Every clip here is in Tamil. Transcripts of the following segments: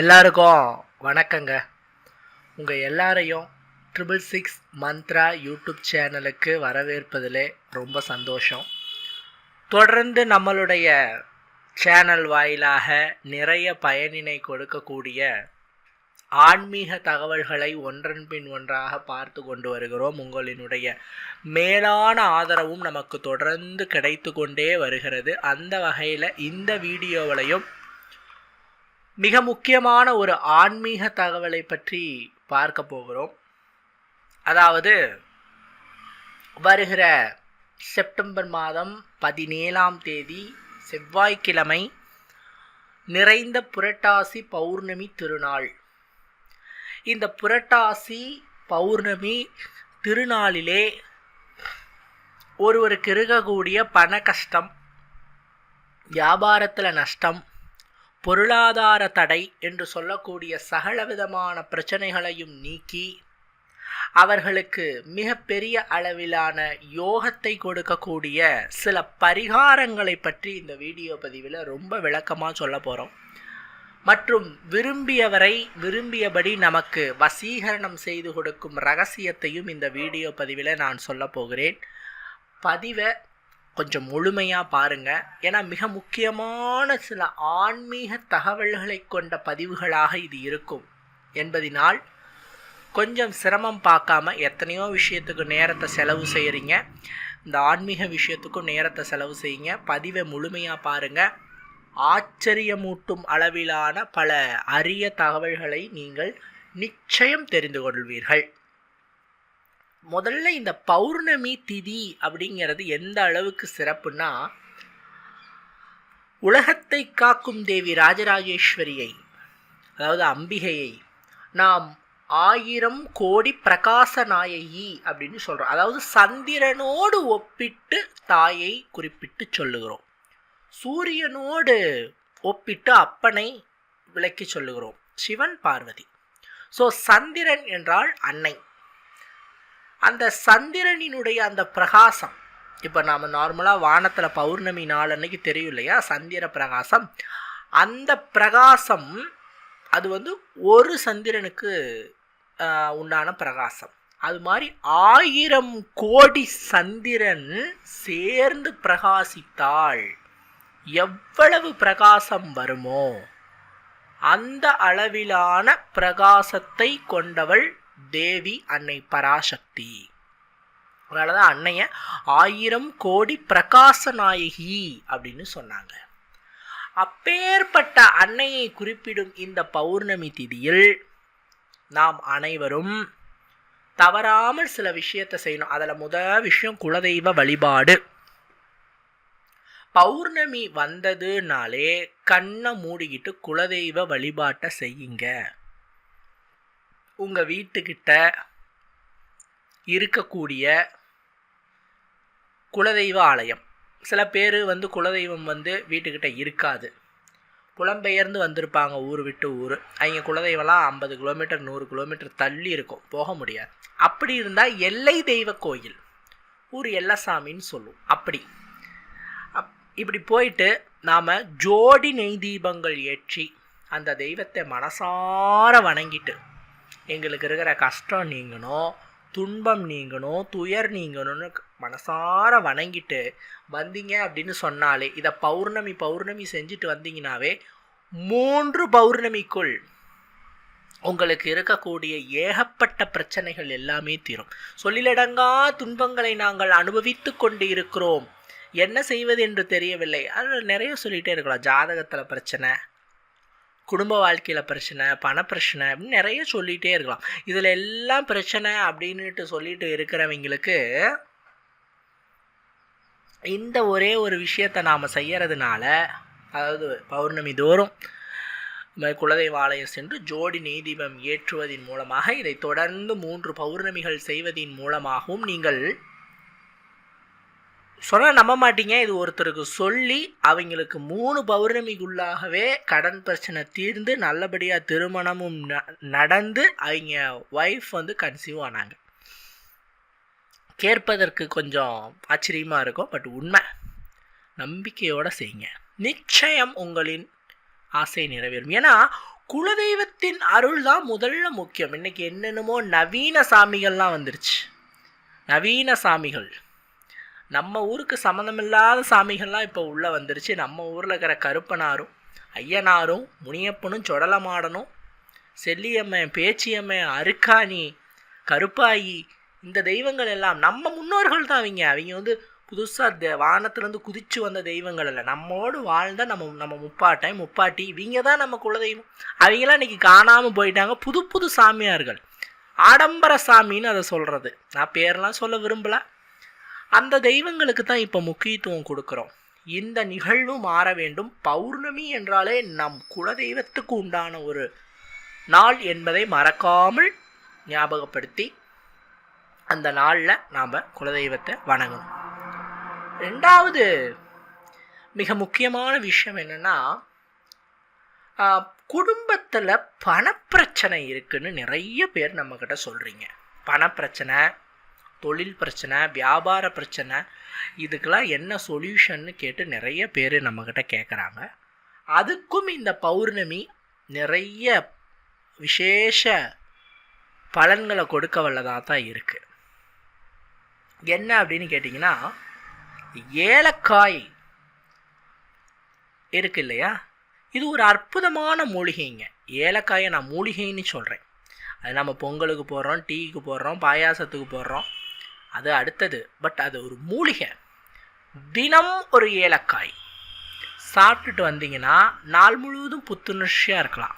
எல்லாருக்கும் வணக்கங்க. உங்கள் எல்லாரையும் ட்ரிபிள் சிக்ஸ் மந்த்ரா யூடியூப் சேனலுக்கு வரவேற்பதிலே ரொம்ப சந்தோஷம். தொடர்ந்து நம்மளுடைய சேனல் வாயிலாக நிறைய பயனினை கொடுக்கக்கூடிய ஆன்மீக தகவல்களை ஒன்றன் பின் ஒன்றாக பார்த்து கொண்டு வருகிறோம். உங்களினுடைய மேலான ஆதரவும் நமக்கு தொடர்ந்து கிடைத்து கொண்டே வருகிறது. அந்த வகையில் இந்த வீடியோவிலையும் மிக முக்கியமான ஒரு ஆன்மீக தகவலை பற்றி பார்க்க போகிறோம். அதாவது வருகிற செப்டம்பர் மாதம் பதினேழாம் தேதி செவ்வாய்க்கிழமை நிறைந்த புரட்டாசி பௌர்ணமி திருநாள். இந்த புரட்டாசி பௌர்ணமி திருநாளிலே ஒருவருக்கு இருக்கக்கூடிய பண கஷ்டம் வியாபாரத்தில் நஷ்டம் பொருளாதார தடை என்று சொல்லக்கூடிய சகல விதமான பிரச்சனைகளையும் நீக்கி அவர்களுக்கு மிகப்பெரிய அளவிலான யோகத்தை கொடுக்கக்கூடிய சில பரிகாரங்களை பற்றி இந்த வீடியோ பதிவில் ரொம்ப விளக்கமாக சொல்ல போகிறோம். மற்றும் விரும்பியவரை விரும்பியபடி நமக்கு வசீகரணம் செய்து கொடுக்கும் ரகசியத்தையும் இந்த வீடியோ பதிவில் நான் சொல்ல போகிறேன். பதிவை கொஞ்சம் முழுமையாக பாருங்கள் ஏன்னா மிக முக்கியமான சில ஆன்மீக தகவல்களை கொண்ட பதிவுகளாக இது இருக்கும். என்பதினால் கொஞ்சம் சிரமம் பார்க்காம எத்தனையோ விஷயத்துக்கு நேரத்தை செலவு செய்கிறீங்க இந்த ஆன்மீக விஷயத்துக்கும் நேரத்தை செலவு செய்யுங்க. பதிவை முழுமையாக பாருங்கள் ஆச்சரியமூட்டும் அளவிலான பல அரிய தகவல்களை நீங்கள் நிச்சயம் தெரிந்து கொள்வீர்கள். முதல்ல இந்த பௌர்ணமி திதி அப்படிங்கிறது எந்த அளவுக்கு சிறப்புனா உலகத்தை காக்கும் தேவி ராஜராஜேஸ்வரியை அதாவது அம்பிகையை நாம் ஆயிரம் கோடி பிரகாச நாயகி அப்படின்னு சொல்கிறோம் அதாவது சந்திரனோடு ஒப்பிட்டு தாயை குறிப்பிட்டு சொல்லுகிறோம். சூரியனோடு ஒப்பிட்டு அப்பனை விளக்கி சொல்லுகிறோம். சிவன் பார்வதி. ஸோ சந்திரன் என்றால் அன்னை. அந்த சந்திரனினுடைய அந்த பிரகாசம். இப்போ நாம் நார்மலாக வானத்தில் பௌர்ணமி நாள் அன்னைக்கு தெரியும் இல்லையா? சந்திர பிரகாசம். அந்த பிரகாசம் அது வந்து ஒரு சந்திரனுக்கு உண்டான பிரகாசம். அது மாதிரி ஆயிரம் கோடி சந்திரன் சேர்ந்து பிரகாசித்தால் எவ்வளவு பிரகாசம் வருமோ? அந்த அளவிலான பிரகாசத்தை கொண்டவள் தேவி அன்னை பராசக்தி. அதனால தான் அன்னைய ஆயிரம் கோடி பிரகாச நாயகி அப்படின்னு சொன்னாங்க. அப்பேற்பட்ட அன்னையை குறிப்பிடும் இந்த பௌர்ணமி திதியில் நாம் அனைவரும் தவறாமல் சில விஷயத்தை செய்யணும். அதில் முத விஷயம் குலதெய்வ வழிபாடு. பௌர்ணமி வந்ததுனாலே கண்ணை மூடிக்கிட்டு குலதெய்வ வழிபாட்டை செய்யுங்க. உங்கள் வீட்டுக்கிட்ட இருக்கக்கூடிய குலதெய்வ ஆலயம். சில பேர் வந்து குலதெய்வம் வந்து வீட்டுக்கிட்ட இருக்காது. புலம்பெயர்ந்து வந்திருப்பாங்க ஊர் விட்டு ஊர். அவங்க குலதெய்வம்லாம் ஐம்பது கிலோமீட்டர் நூறு கிலோமீட்டர் தள்ளி இருக்கும். போக முடியாது. அப்படி இருந்தால் எல்லை தெய்வ கோயில். ஊர் எல்லசாமின்னு சொல்லுவோம். அப்படி. அப் இப்படி போயிட்டு நாம் ஜோடி நெய் தீபங்கள் ஏற்றி அந்த தெய்வத்தை மனசார வணங்கிட்டு எங்களுக்கு இருக்கிற கஷ்டம் நீங்கணும் துன்பம் நீங்கணும் துயர் நீங்கணும்னு மனசார வணங்கிட்டு வந்தீங்க அப்படின்னு சொன்னாலே இதை பௌர்ணமி பௌர்ணமி செஞ்சுட்டு வந்தீங்கனாவே மூன்று பௌர்ணமிக்குள் உங்களுக்கு இருக்கக்கூடிய ஏகப்பட்ட பிரச்சனைகள் எல்லாமே தீரும். சொல்லிலடங்கா துன்பங்களை நாங்கள் அனுபவித்து கொண்டு இருக்கிறோம் என்ன செய்வது என்று தெரியவில்லை. அது நிறைய சொல்லிகிட்டே இருக்கலாம். ஜாதகத்தில் பிரச்சனை குடும்ப வாழ்க்கையில் பிரச்சனை பண பிரச்சனை அப்படின்னு நிறைய சொல்லிகிட்டே இருக்கலாம். இதில் எல்லாம் பிரச்சனை அப்படின்ட்டு சொல்லிட்டு இருக்கிறவங்களுக்கு இந்த ஒரே ஒரு விஷயத்தை நாம் செய்கிறதுனால அதாவது பௌர்ணமி தோறும் குலதெய்வ ஆலயம் சென்று ஜோடி நீதிபம் ஏற்றுவதன் மூலமாக இதை தொடர்ந்து மூன்று பௌர்ணமிகள் செய்வதன் மூலமாகவும் நீங்கள் சொன்னால் நம்ப மாட்டீங்க. இது ஒருத்தருக்கு சொல்லி அவங்களுக்கு மூணு பௌர்ணமிக்குள்ளாகவே கடன் பிரச்சனை தீர்ந்து நல்லபடியாக திருமணமும் நடந்து அவங்க ஒய்ஃப் வந்து கன்சீவ் ஆனாங்க. கேட்பதற்கு கொஞ்சம் ஆச்சரியமாக இருக்கும் பட் உண்மை. நம்பிக்கையோடு செய்யுங்க. நிச்சயம் உங்களின் ஆசை நிறைவேறும். ஏன்னா குலதெய்வத்தின் அருள் தான் முதல்ல முக்கியம். இன்றைக்கி என்னென்னமோ நவீன சாமிகள்லாம் வந்துருச்சு. நவீன சாமிகள். நம்ம ஊருக்கு சம்மந்தமில்லாத சாமிகள்லாம் இப்போ உள்ளே வந்துருச்சு. நம்ம ஊரில் இருக்கிற கருப்பனாரும் ஐயனாரும் முனியப்பனும் சொடலமாடனும் செல்லியம்மன் பேச்சியம்மன் அருக்காணி கருப்பாயி இந்த தெய்வங்கள் எல்லாம் நம்ம முன்னோர்கள் தான் அவங்க. அவங்க வந்து புதுசாக வானத்துலேருந்து குதிச்சு வந்த தெய்வங்கள் இல்லை நம்மோடு வாழ்ந்த நம்ம நம்ம முப்பாட்டன் முப்பாட்டி இவங்க தான் நம்ம குலதெய்வம். அவங்களாம் இன்றைக்கி காணாமல் போயிட்டாங்க. புது புது சாமியார்கள். ஆடம்பர சாமின்னு அதை சொல்கிறது நான் பேரெலாம் சொல்ல விரும்பலை. அந்த தெய்வங்களுக்கு தான் இப்போ முக்கியத்துவம் கொடுக்குறோம். இந்த நிகழ்வு மாற வேண்டும். பௌர்ணமி என்றாலே நம் குலதெய்வத்துக்கு உண்டான ஒரு நாள் என்பதை மறக்காமல் ஞாபகப்படுத்தி அந்த நாளில் நாம் குலதெய்வத்தை வணங்கணும். ரெண்டாவது மிக முக்கியமான விஷயம் என்னென்னா குடும்பத்தில் பணப்பிரச்சனை இருக்குன்னு நிறைய பேர் நம்மக்கிட்ட சொல்கிறீங்க பணப்பிரச்சனை தொழில் பிரச்சனை வியாபார பிரச்சனை இதுக்கெல்லாம் என்ன சொல்யூஷன்னு கேட்டு நிறைய பேர் நம்மக்கிட்ட கேட்குறாங்க அதுக்கும் இந்த பௌர்ணமி நிறைய விசேஷ பலன்களை கொடுக்க வல்லதாக தான் இருக்குது என்ன அப்படின்னு கேட்டிங்கன்னா ஏலக்காய் இருக்கு இல்லையா? இது ஒரு அற்புதமான மூலிகைங்க. ஏலக்காயை நான் மூலிகைன்னு சொல்கிறேன் அது நம்ம பொங்கலுக்கு போடுறோம் டீக்கு போடுறோம் பாயாசத்துக்கு போடுறோம். அது அடுத்தது. பட் அது ஒரு மூலிகை. தினம் ஒரு ஏலக்காய். சாப்பிட்டுட்டு வந்தீங்கன்னா நாள் முழுவதும் புத்துணர்ச்சியாக இருக்கலாம்.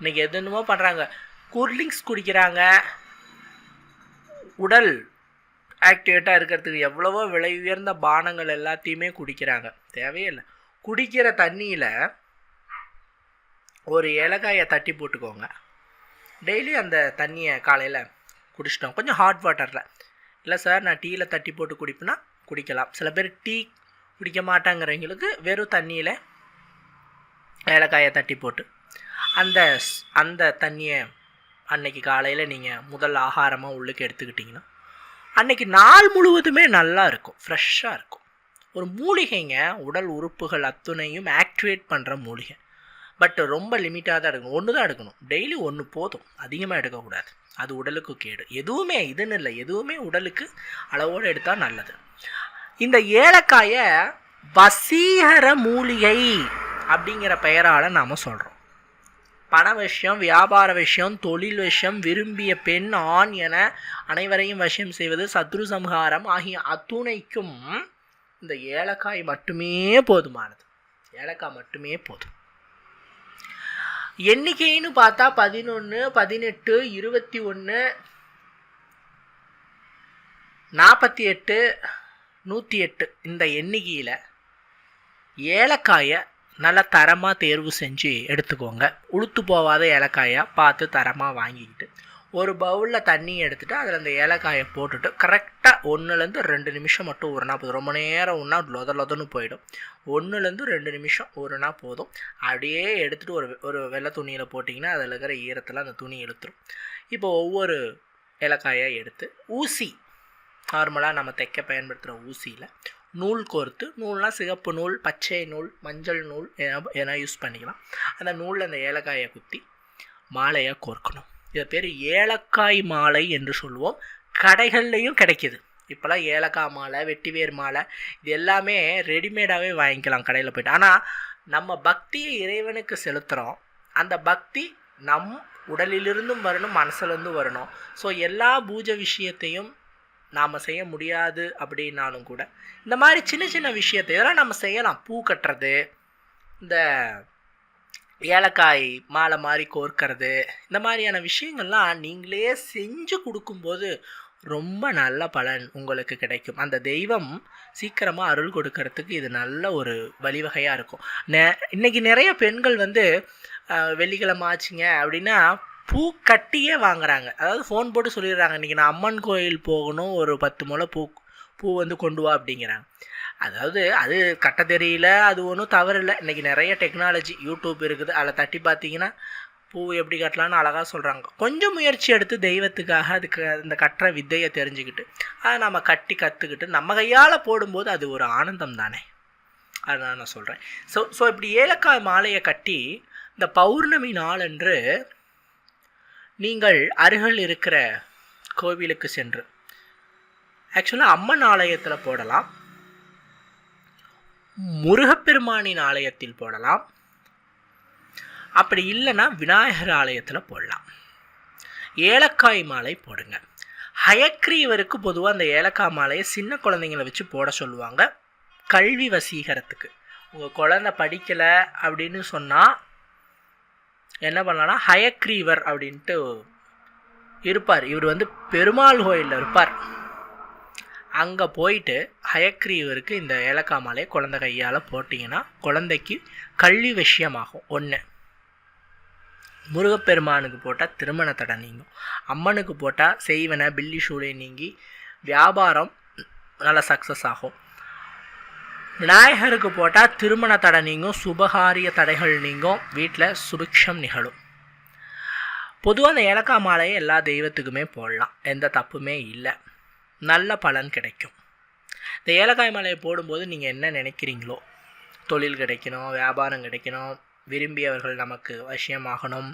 இன்றைக்கி எது பண்ணுறாங்க கூல்ட்ரிங்க்ஸ் குடிக்கிறாங்க. உடல் ஆக்டிவேட்டாக இருக்கிறதுக்கு எவ்வளவோ விலை உயர்ந்த பானங்கள் எல்லாத்தையுமே குடிக்கிறாங்க. தேவையில்லை குடிக்கிற தண்ணியில் ஒரு ஏலக்காயை தட்டி போட்டுக்கோங்க. டெய்லி அந்த தண்ணியை காலையில் குடிச்சிட்டோம். கொஞ்சம் ஹாட் வாட்டரில் இல்லை சார் நான் டீயில் தட்டி போட்டு குடிப்பேன்னா குடிக்கலாம். சில பேர் டீ குடிக்க மாட்டாங்கிறவங்களுக்கு வெறும் தண்ணியில் ஏலக்காயை தட்டி போட்டு அந்த அந்த தண்ணியை அன்னைக்கு காலையில் நீங்கள் முதல் ஆகாரமாக உள்ளுக்கு எடுத்துக்கிட்டிங்கன்னா அன்னைக்கு நாள் முழுவதுமே நல்லா இருக்கும் ஃப்ரெஷ்ஷாக இருக்கும். ஒரு மூலிகைங்க உடல் உறுப்புகள் அத்துணையும் ஆக்டிவேட் பண்ணுற மூலிகை. பட் ரொம்ப லிமிட்டாக தான் எடுக்கணும். ஒன்று தான் எடுக்கணும். டெய்லி ஒன்று போதும். அதிகமாக எடுக்கக்கூடாது. அது உடலுக்கு கேடு. எதுவுமே இதுன்னு இல்லை. எதுவுமே உடலுக்கு அளவோடு எடுத்தால் நல்லது. இந்த ஏலக்காயை வசீகர மூலிகை அப்படிங்கிற பெயரால் நாம் சொல்கிறோம் பண விஷயம் வியாபார விஷயம் தொழில் விஷயம் விரும்பிய பெண் ஆண் என அனைவரையும் வசியம் செய்வது சத்ரு சம்ஹாரம் ஆகிய அத்துணைக்கும் இந்த ஏலக்காய் மட்டுமே போதுமானது. ஏலக்காய் மட்டுமே போதும். எண்ணிக்கைன்னு பார்த்தா பதினொன்று பதினெட்டு இருபத்தி ஒன்று நாற்பத்தி எட்டு நூற்றி எட்டு இந்த எண்ணிக்கையில் ஏலக்காயை நல்ல தரமாக தேர்வு செஞ்சு எடுத்துக்கோங்க. உளுத்து போகாத ஏலக்காயாக பார்த்து தரமாக வாங்கிக்கிட்டு. ஒரு பவுலில் தண்ணி எடுத்துகிட்டு அதில் அந்த ஏலக்காயை போட்டுட்டு கரெக்டாக ஒன்றுலேருந்து ரெண்டு நிமிஷம் மட்டும் ஊறினா போதும். ரொம்ப நேரம் ஒன்றா லொத லொதன்னு போயிடும். ஒன்றுலேருந்து ரெண்டு நிமிஷம் ஊறினா போதும். அப்படியே எடுத்துகிட்டு ஒரு ஒரு வெள்ளை துணியில் போட்டிங்கன்னா அதில் இருக்கிற ஈரத்தில் அந்த துணி இழுத்துரும். இப்போ ஒவ்வொரு ஏலக்காயாக எடுத்து ஊசி. நார்மலாக நம்ம தைக்க பயன்படுத்துகிற ஊசியில் நூல் கோர்த்து நூல்னால் சிகப்பு நூல் பச்சை நூல் மஞ்சள் நூல் எதனா யூஸ் பண்ணிக்கலாம். அந்த நூலில் அந்த ஏலக்காயை குத்தி மாலையாக கோர்க்கணும். இது பேர் ஏலக்காய் மாலை என்று சொல்லுவோம் கடைகள்லேயும் கிடைக்கிது. இப்போல்லாம் ஏலக்காய் மாலை வெட்டிவேர் மாலை இது எல்லாமே ரெடிமேடாகவே வாங்கிக்கலாம் கடையில் போய்ட்டு. ஆனால் நம்ம பக்தியை இறைவனுக்கு செலுத்துகிறோம் அந்த பக்தி நம் உடலிலிருந்தும் வரணும் மனசுலேருந்தும் வரணும். ஸோ எல்லா பூஜை விஷயத்தையும் நாம் செய்ய முடியாது அப்படின்னாலும் கூட இந்த மாதிரி சின்ன சின்ன விஷயத்தை இதெல்லாம் நம்ம செய்யலாம். பூ கட்டுறது இந்த ஏலக்காய் மாலை மாதிரி கோர்க்கறது இந்த மாதிரியான விஷயங்கள்லாம் நீங்களே செஞ்சு கொடுக்கும்போது ரொம்ப நல்ல பலன் உங்களுக்கு கிடைக்கும். அந்த தெய்வம் சீக்கிரமாக அருள் கொடுக்கறதுக்கு இது நல்ல ஒரு வழிவகையாக இருக்கும். நெ இன்றைக்கி நிறைய பெண்கள் வந்து வெள்ளிக்கிழமை ஆச்சுங்க அப்படின்னா பூ கட்டியே வாங்குறாங்க. அதாவது ஃபோன் போட்டு சொல்லிடுறாங்க இன்றைக்கி நான் அம்மன் கோயில் போகணும் ஒரு பத்து முளை பூ பூ வந்து கொண்டு வா அப்படிங்கிறாங்க. அதாவது அது கட்ட தெரியல அது ஒன்றும் தவறு இல்லை இன்றைக்கி நிறைய டெக்னாலஜி யூடியூப் இருக்குது. அதில் தட்டி பார்த்தீங்கன்னா பூ எப்படி கட்டலான்னு அழகாக சொல்கிறாங்க கொஞ்சம் முயற்சி எடுத்து தெய்வத்துக்காக அதுக்கு அந்த கட்டுற வித்தையை தெரிஞ்சுக்கிட்டு அதை நம்ம கட்டி கற்றுக்கிட்டு நம்ம கையால் போடும்போது அது ஒரு ஆனந்தம் தானே? அதுதான் நான் சொல்கிறேன் ஸோ ஸோ இப்படி ஏலக்காய் மாலையை கட்டி இந்த பௌர்ணமி நாளன்று நீங்கள் அருகில் இருக்கிற கோவிலுக்கு சென்று ஆக்சுவலாக அம்மன் ஆலயத்தில் போடலாம். முருகப்பெருமானின் ஆலயத்தில் போடலாம். அப்படி இல்லைன்னா விநாயகர் ஆலயத்தில் போடலாம். ஏலக்காய் மாலை போடுங்க. ஹயக்ரீவருக்கு பொதுவாக அந்த ஏலக்காய் மாலையை சின்ன குழந்தைங்கள வச்சு போட சொல்லுவாங்க. கல்வி வசீகரத்துக்கு. உங்கள் குழந்தை படிக்கலை அப்படின்னு சொன்னால் என்ன பண்ணலாம்னா ஹயக்ரீவர் அப்படின்ட்டு இருப்பார். இவர் வந்து பெருமாள் கோயிலில் இருப்பார். அங்கே போயிட்டு ஹயக்ரீவருக்கு இந்த ஏலக்காய் மாலையை குழந்தை கையால் போட்டிங்கன்னா குழந்தைக்கு கல்வி விஷயமாகும். ஒன்று முருகப்பெருமானுக்கு போட்டால் திருமண தடை நீங்கும். அம்மனுக்கு போட்டால் செய்வன பில்லி சூளை நீங்கி வியாபாரம் நல்லா சக்ஸஸ் ஆகும். விநாயகருக்கு போட்டால் திருமண தடை நீங்கும் சுபகாரிய தடைகள் நீங்கும் வீட்டில் சுபிக்ஷம் நிகழும். பொதுவாக அந்த ஏலக்காய் மாலையை எல்லா தெய்வத்துக்குமே போடலாம். எந்த தப்புமே இல்லை. நல்ல பலன் கிடைக்கும். இந்த ஏலக்காய் மாலையை போடும்போது நீங்கள் என்ன நினைக்கிறீங்களோ தொழில் கிடைக்கணும் வியாபாரம் கிடைக்கணும் விரும்பியவர்கள் நமக்கு வசியமாகணும்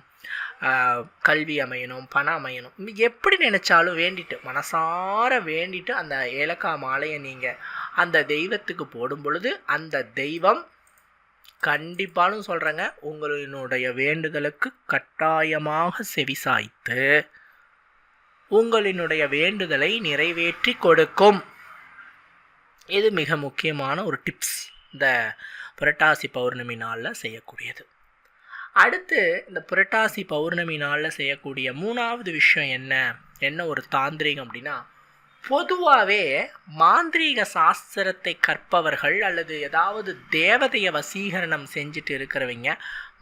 கல்வி அமையணும் பணம் அமையணும் எப்படி நினச்சாலும் வேண்டிட்டு மனசார வேண்டிட்டு அந்த ஏலக்காய் மாலையை நீங்கள் அந்த தெய்வத்துக்கு போடும் பொழுது அந்த தெய்வம் கண்டிப்பாலும் சொல்கிறேங்க உங்களினுடைய வேண்டுதலுக்கு கட்டாயமாக செவிசாய்த்து உங்களினுடைய வேண்டுதலை நிறைவேற்றி கொடுக்கும். இது மிக முக்கியமான ஒரு டிப்ஸ் இந்த புரட்டாசி பௌர்ணமி நாளில் செய்யக்கூடியது. அடுத்து இந்த புரட்டாசி பௌர்ணமி நாளில் செய்யக்கூடிய மூணாவது விஷயம் என்ன? என்ன ஒரு தாந்திரிகம் அப்படின்னா பொதுவாகவே மாந்திரீக சாஸ்திரத்தை கற்பவர்கள் அல்லது ஏதாவது தேவதையை வசீகரணம் செஞ்சுட்டு இருக்கிறவங்க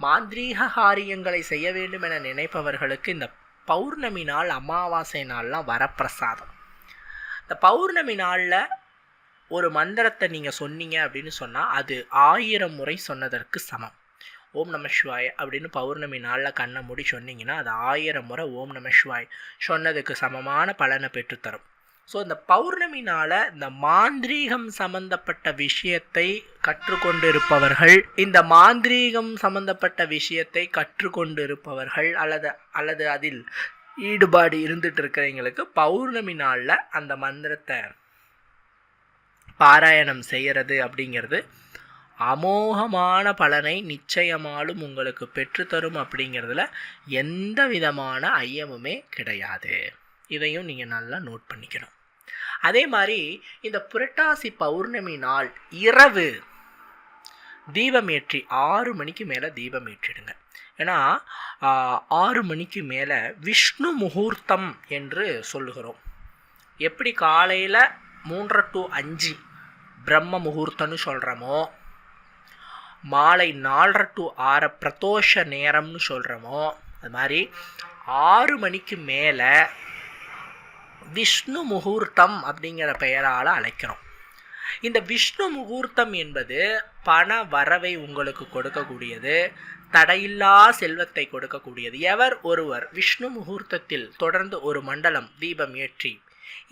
மாந்திரீக காரியங்களை செய்ய வேண்டும் என நினைப்பவர்களுக்கு இந்த பௌர்ணமி நாள் அமாவாசை நாள்லாம் வரப்பிரசாதம் இந்த பௌர்ணமி நாளில் ஒரு மந்திரத்தை நீங்கள் சொன்னீங்க அப்படின்னு சொன்னால் அது ஆயிரம் முறை சொன்னதற்கு சமம். ஓம் நம சிவாய் அப்படின்னு பௌர்ணமி நாளில் கண்ணை மூடி சொன்னீங்கன்னா அது ஆயிரம் முறை ஓம் நம சிவாய் சொன்னதுக்கு சமமான பலனை பெற்றுத்தரும். ஸோ இந்த பௌர்ணமி இந்த மாந்திரீகம் சம்பந்தப்பட்ட விஷயத்தை கற்றுக்கொண்டு இருப்பவர்கள் இந்த மாந்திரீகம் சம்பந்தப்பட்ட விஷயத்தை கற்றுக்கொண்டு இருப்பவர்கள் அல்லது அல்லது அதில் ஈடுபாடு இருந்துட்டு இருக்கிறவங்களுக்கு பௌர்ணமி நாளில் அந்த மந்திரத்தை பாராயணம் செய்கிறது அப்படிங்கிறது அமோகமான பலனை நிச்சயமாலும் உங்களுக்கு பெற்றுத்தரும் அப்படிங்கிறதுல எந்த விதமான ஐயமுமே கிடையாது. இதையும் நீங்கள் நல்லா நோட் பண்ணிக்கணும். அதே மாதிரி இந்த புரட்டாசி பௌர்ணமி நாள் இரவு தீபம் ஏற்றி ஆறு மணிக்கு மேலே தீபம் ஏற்றிடுங்க. ஏன்னா ஆறு மணிக்கு மேலே விஷ்ணு முகூர்த்தம் என்று சொல்லுகிறோம். எப்படி காலையில் மூன்றரை டு அஞ்சு பிரம்ம முகூர்த்தம்னு சொல்கிறோமோ மாலை நாலரை டு ஆறு பிரதோஷ நேரம்னு சொல்கிறோமோ அது மாதிரி ஆறு மணிக்கு மேலே விஷ்ணு முகூர்த்தம் அப்படிங்கிற பெயரால் அழைக்கிறோம். இந்த விஷ்ணு முகூர்த்தம் என்பது பண வரவை உங்களுக்கு கொடுக்கக்கூடியது தடையில்லா செல்வத்தை கொடுக்கக்கூடியது. எவர் ஒருவர் விஷ்ணு முகூர்த்தத்தில் தொடர்ந்து ஒரு மண்டலம் தீபம் ஏற்றி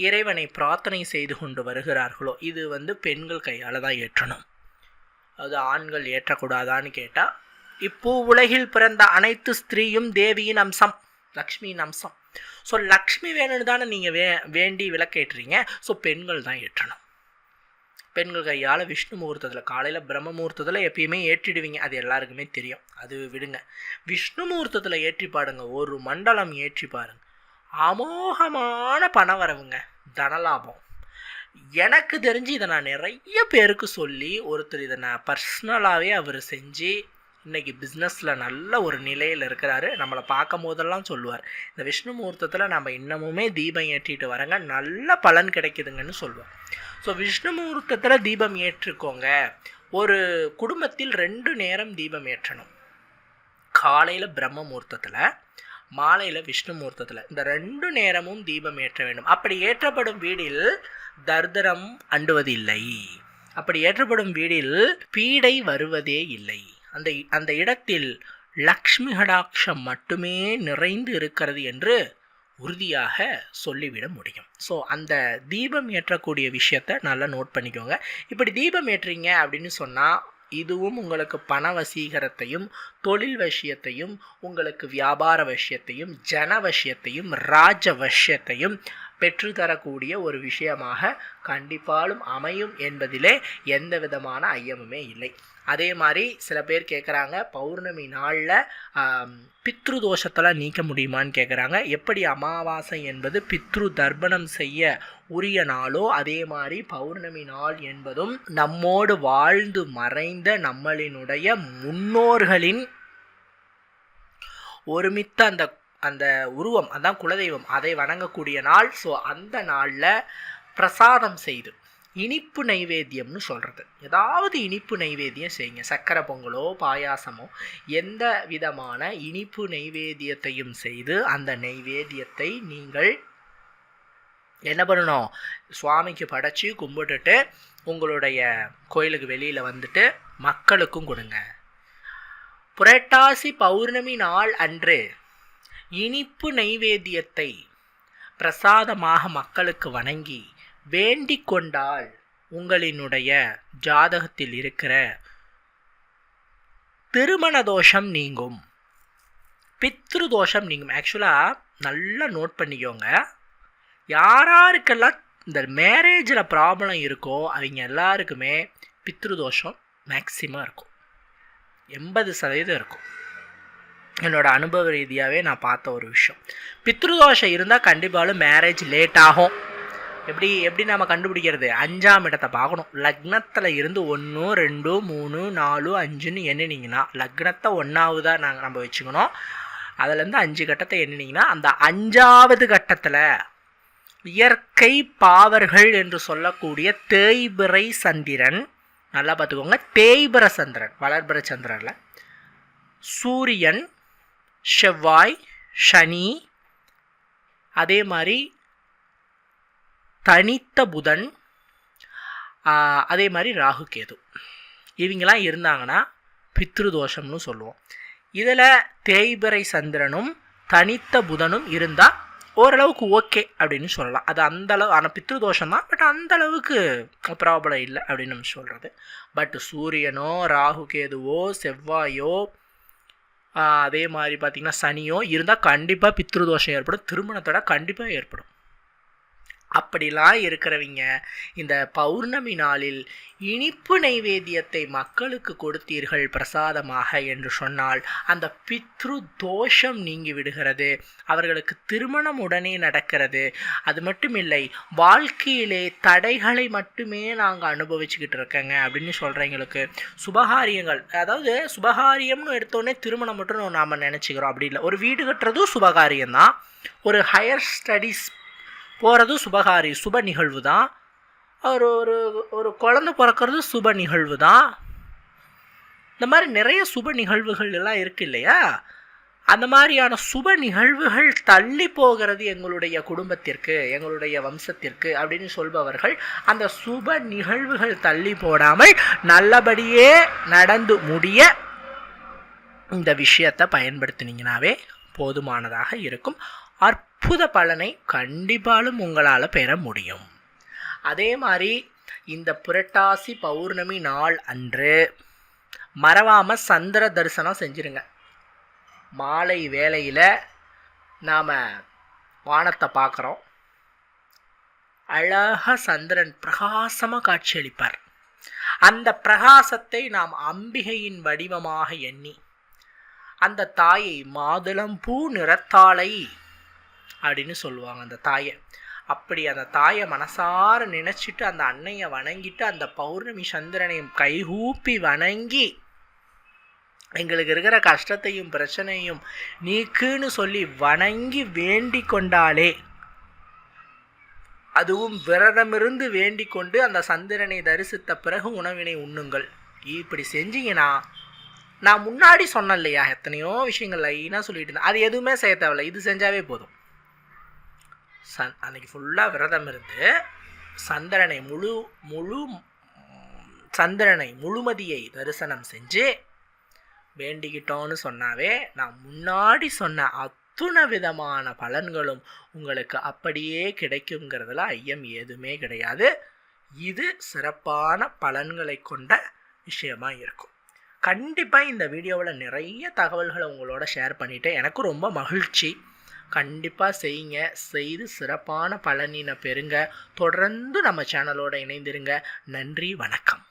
இறைவனை பிரார்த்தனை செய்து கொண்டு வருகிறார்களோ இது வந்து பெண்கள் கையால் தான் ஏற்றணும். அது ஆண்கள் ஏற்றக்கூடாதான்னு கேட்டால் இப்போ உலகில் பிறந்த அனைத்து ஸ்திரீயும் தேவியின் அம்சம் லக்ஷ்மியின் அம்சம். ஸோ லக்ஷ்மி வேணும்னு தானே நீங்கள் வே வேண்டி விளக்கேற்றுறீங்க. ஸோ பெண்கள் தான் ஏற்றணும். பெண்கள் கையால் விஷ்ணு முகூர்த்தத்தில் காலையில் பிரம்ம முகூர்த்தத்தில் எப்பயுமே ஏற்றிடுவீங்க. அது எல்லாருக்குமே தெரியும். அது விடுங்க. விஷ்ணு முகூர்த்தத்தில் ஏற்றி பாடுங்க ஒரு மண்டலம் ஏற்றி பாருங்க. அமோகமான பண வரவுங்க. தனலாபம். எனக்கு தெரிஞ்சு இதை நான் நிறைய பேருக்கு சொல்லி ஒருத்தர் இதை நான் பர்சனலாகவே அவர் செஞ்சு இன்னைக்கு பிஸ்னஸில் நல்ல ஒரு நிலையில் இருக்கிறாரு. நம்மளை பார்க்கும் போதெல்லாம் சொல்லுவார். இந்த விஷ்ணு முகூர்த்தத்தில் நம்ம இன்னமுமே தீபம் ஏற்றிட்டு வரங்க. நல்ல பலன் கிடைக்குதுங்கன்னு சொல்லுவார். ஸோ விஷ்ணு முகூர்த்தத்தில் தீபம் ஏற்றுக்கோங்க. ஒரு குடும்பத்தில் ரெண்டு நேரம் தீபம் ஏற்றணும். காலையில் பிரம்ம முகூர்த்தத்தில் மாலையில் விஷ்ணு முகூர்த்தத்தில் இந்த ரெண்டு நேரமும் தீபம் ஏற்ற வேண்டும். அப்படி ஏற்றப்படும் வீடில் தர்தரம் அண்டுவதில்லை. அப்படி ஏற்றப்படும் வீடில் பீடை வருவதே இல்லை. அந்த அந்த இடத்தில் லக்ஷ்மி கடாட்சம் மட்டுமே நிறைந்து இருக்கிறது என்று உறுதியாக சொல்லிவிட முடியும். ஸோ அந்த தீபம் ஏற்றக்கூடிய விஷயத்த நல்லா நோட் பண்ணிக்கோங்க. இப்படி தீபம் ஏற்றுறீங்க அப்படின்னு சொன்னால் இதுவும் உங்களுக்கு பண வசீகரத்தையும் தொழில் விஷயத்தையும் உங்களுக்கு வியாபார விஷயத்தையும் ஜன விஷயத்தையும் ராஜ விஷயத்தையும் பெற்றுத்தரக்கூடிய ஒரு விஷயமாக கண்டிப்பாலும் அமையும் என்பதிலே எந்த விதமான ஐயமுமே இல்லை. அதே மாதிரி சில பேர் கேட்குறாங்க பௌர்ணமி நாளில் பித்ரு தோஷத்தெல்லாம் நீக்க முடியுமான்னு கேட்குறாங்க எப்படி அமாவாசை என்பது பித்ரு தர்ப்பணம் செய்ய உரிய நாளோ அதே மாதிரி பௌர்ணமி நாள் என்பதும் நம்மோடு வாழ்ந்து மறைந்த நம்மளினுடைய முன்னோர்களின் ஒருமித்த அந்த அந்த உருவம் அதான் குலதெய்வம் அதை வணங்கக்கூடிய நாள். ஸோ அந்த நாளில் பிரசாதம் செய்து இனிப்பு நைவேத்தியம்னு சொல்கிறது ஏதாவது இனிப்பு நைவேத்தியம் செய்யுங்க. சக்கரை பொங்கலோ பாயாசமோ எந்த விதமான இனிப்பு நைவேத்தியத்தையும் செய்து அந்த நைவேத்தியத்தை நீங்கள் என்ன பண்ணணும்? சுவாமிக்கு படைச்சி கும்பிட்டுட்டு உங்களுடைய கோயிலுக்கு வெளியில் வந்துட்டு மக்களுக்கும் கொடுங்க. புரட்டாசி பௌர்ணமி நாள் அன்று இனிப்பு நைவேத்தியத்தை பிரசாதமாக மக்களுக்கு வணங்கி வேண்டிக் கொண்டால் உங்களினுடைய ஜாதகத்தில் இருக்கிற திருமண தோஷம் நீங்கும். பித்ரு தோஷம் நீங்கும் ஆக்சுவலாக நல்லா நோட் பண்ணிக்கோங்க. யாராருக்கெல்லாம் இந்த மேரேஜில் ப்ராப்ளம் இருக்கோ அவங்க எல்லாருக்குமே பித்ரு தோஷம் மேக்சிமம் இருக்கும். எண்பது சதவீதம் இருக்கும். என்னோட அனுபவ ரீதியாகவே நான் பார்த்த ஒரு விஷயம். பித்ருதோஷம் இருந்தால் கண்டிப்பாலும் மேரேஜ் லேட் ஆகும். எப்படி எப்படி நம்ம கண்டுபிடிக்கிறது? அஞ்சாம் இடத்தை பார்க்கணும். லக்னத்தில் இருந்து ஒன்று ரெண்டு மூணு நாலு அஞ்சுன்னு எண்ணினீங்கன்னா லக்னத்தை ஒன்றாவதாக நாங்கள் நம்ம வச்சுக்கணும். அதுலேருந்து அஞ்சு கட்டத்தை எண்ணினீங்கன்னா அந்த அஞ்சாவது கட்டத்தில் இயற்கை பாவர்கள் என்று சொல்லக்கூடிய தேய்பிறை சந்திரன் நல்லா பார்த்துக்கோங்க தேய்பிர சந்திரன் வளர்பிற சந்திரனில் சூரியன் செவ்வாய் சனி அதே மாதிரி தனித்த புதன் அதே மாதிரி ராகு கேது. இவங்கெல்லாம் இருந்தாங்கன்னா பித்ரு தோஷம்னு சொல்லுவோம். இதில் தேய்பிறை சந்திரனும் தனித்த புதனும் இருந்தால் ஓரளவுக்கு ஓகே அப்படின்னு சொல்லலாம். அது அந்தளவு ஆனால் பித்ரு தோஷம் தான் பட் அந்தளவுக்கு ப்ராப்ளம் இல்லை அப்படின்னு நம்ம சொல்கிறது பட் சூரியனோ ராகு கேதுவோ செவ்வாயோ அதே மாதிரி பார்த்திங்கன்னா சனியோ இருந்தால் கண்டிப்பாக பித்ரு தோஷம் ஏற்படும். திருமணத்தோட கண்டிப்பாக ஏற்படும். அப்படிலாம் இருக்கிறவங்க இந்த பௌர்ணமி நாளில் இனிப்பு நைவேத்தியத்தை மக்களுக்கு கொடுத்தீர்கள் பிரசாதமாக என்று சொன்னால் அந்த பித்ரு தோஷம் நீங்கி விடுகிறது. அவர்களுக்கு திருமணம் உடனே நடக்கிறது. அது மட்டும் இல்லை வாழ்க்கையிலே தடைகளை மட்டுமே நாங்கள் அனுபவிச்சுக்கிட்டு இருக்கேங்க அப்படின்னு சொல்கிறவங்களுக்கு சுபகாரியங்கள் அதாவது சுபகாரியம்னு எடுத்தோடனே திருமணம் மட்டும் நாம் நினச்சிக்கிறோம் அப்படி இல்லை. ஒரு வீடு கட்டுறதும் சுபகாரியம் தான் ஒரு ஹையர் ஸ்டடீஸ் போகிறதும் சுபகாரி சுப நிகழ்வு தான் ஒரு ஒரு ஒரு குழந்த பிறக்கிறது சுப நிகழ்வு தான் இந்த மாதிரி நிறைய சுப நிகழ்வுகள் எல்லாம் இருக்கு இல்லையா? அந்த மாதிரியான சுப நிகழ்வுகள் தள்ளி போகிறது எங்களுடைய குடும்பத்திற்கு எங்களுடைய வம்சத்திற்கு அப்படின்னு சொல்பவர்கள் அந்த சுப நிகழ்வுகள் தள்ளி போடாமல் நல்லபடியே நடந்து முடிய இந்த விஷயத்தை பயன்படுத்தினீங்கனாவே போதுமானதாக இருக்கும். அற்புத பலனை கண்டிப்பாலும் உங்களால் பெற முடியும். அதே மாதிரி இந்த புரட்டாசி பௌர்ணமி நாள் அன்று மறவாமல் சந்திர தரிசனம் செஞ்சுருங்க. மாலை வேளையில் நாம் வானத்தை பார்க்குறோம் அழகாக சந்திரன் பிரகாசமாக காட்சியளிப்பார். அந்த பிரகாசத்தை நாம் அம்பிகையின் வடிவமாக எண்ணி அந்த தாயை மாதுளம் பூ நிறத்தாளை அப்படின்னு சொல்லுவாங்க அந்த தாயை. அப்படி அந்த தாயை மனசார நினச்சிட்டு அந்த அன்னையை வணங்கிட்டு அந்த பௌர்ணமி சந்திரனையும் கைகூப்பி வணங்கி எங்களுக்கு இருக்கிற கஷ்டத்தையும் பிரச்சனையும் நீக்குன்னு சொல்லி வணங்கி வேண்டி கொண்டாலே அதுவும் விரதமிருந்து வேண்டிக் கொண்டு அந்த சந்திரனை தரிசித்த பிறகு உணவினை உண்ணுங்கள். இப்படி செஞ்சீங்கன்னா நான் முன்னாடி சொன்னேன் இல்லையா எத்தனையோ விஷயங்கள் லைனாக சொல்லிட்டு இருந்தேன். அது எதுவுமே செய்ய தேவையில்ல. இது செஞ்சாவே போதும். சன் அன்னைக்கு ஃபுல்லாக விரதம் இருந்து சந்திரனை முழு முழு சந்திரனை முழுமதியை தரிசனம் செஞ்சு வேண்டிக்கிட்டோன்னு சொன்னாவே நான் முன்னாடி சொன்ன அத்துணை விதமான பலன்களும் உங்களுக்கு அப்படியே கிடைக்குங்கிறதுல ஐயம் எதுவுமே கிடையாது. இது சிறப்பான பலன்களை கொண்ட விஷயமா இருக்கும். கண்டிப்பாக இந்த வீடியோவில் நிறைய தகவல்களை உங்களோட ஷேர் பண்ணிவிட்டு எனக்கு ரொம்ப மகிழ்ச்சி. கண்டிப்பாக செய்யுங்க. செய்து சிறப்பான பலனினை பெறுங்க. தொடர்ந்து நம்ம சேனலோடு இணைந்திருங்க. நன்றி வணக்கம்.